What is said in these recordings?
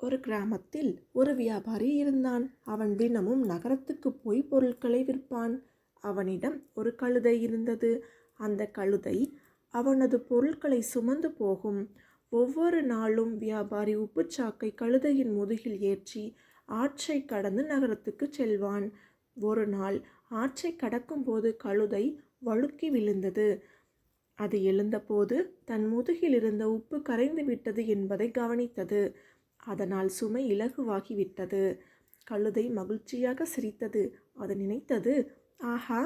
ஒரு கிராமத்தில் ஒரு வியாபாரி இருந்தான். அவன் தினமும் நகரத்துக்கு போய் பொருட்களை விற்பான். அவனிடம் ஒரு கழுதை இருந்தது. அந்த கழுதை அவனது பொருட்களை சுமந்து போகும். ஒவ்வொரு நாளும் வியாபாரி உப்புச்சாக்கை கழுதையின் முதுகில் ஏற்றி ஆற்றை கடந்து நகரத்துக்கு செல்வான். ஒரு நாள் ஆற்றை கடக்கும்போது கழுதை வழுக்கி விழுந்தது. அது எழுந்தபோது தன் முதுகில் இருந்த உப்பு கரைந்து விட்டது என்பதை கவனித்தது. அதனால் சுமை இலகுவாகிவிட்டது. கழுதை மகிழ்ச்சியாக சிரித்தது. அது நினைத்தது ஆஹா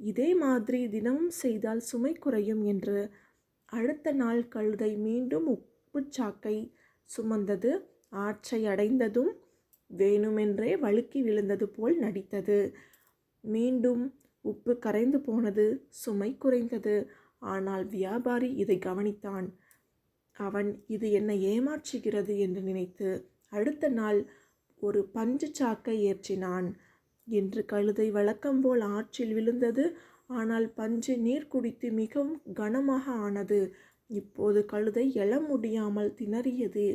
இதே மாதிரி தினமும் செய்தால் சுமை குறையும் என்று. அடுத்த நாள் கழுதை மீண்டும் உப்புச்சாக்கை சுமந்தது. ஆற்றை அடைந்ததும் வேணுமென்றே வழுக்கி விழுந்தது போல் நடித்தது. மீண்டும் உப்பு கரைந்து போனது. சுமை குறைந்தது. ஆனால் வியாபாரி இதை கவனித்தான். அவன் இது என்னை ஏமாற்றுகிறது என்று நினைத்து அடுத்த நாள் ஒரு பஞ்சு சாக்கை ஏற்றினான். என்று கழுதை வழக்கம்போல் ஆற்றில் விழுந்தது ஆனால் பஞ்சு நீர் குடித்து மிகவும் கனமாக ஆனது. இப்போது கழுதை எழ முடியாமல் திணறியது.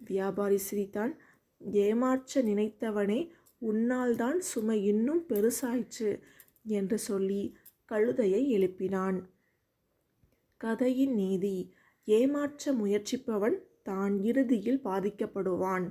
வியாபாரி சிரித்தான் ஏமாற்ற நினைத்தவனே உன்னால்தான் சுமை இன்னும் பெருசாயிற்று என்று சொல்லி கழுதையை எழுப்பினான். கதையின் நீதி. ஏமாற்ற முயற்சிப்பவன் தான் இறுதியில் பாதிக்கப்படுவான்.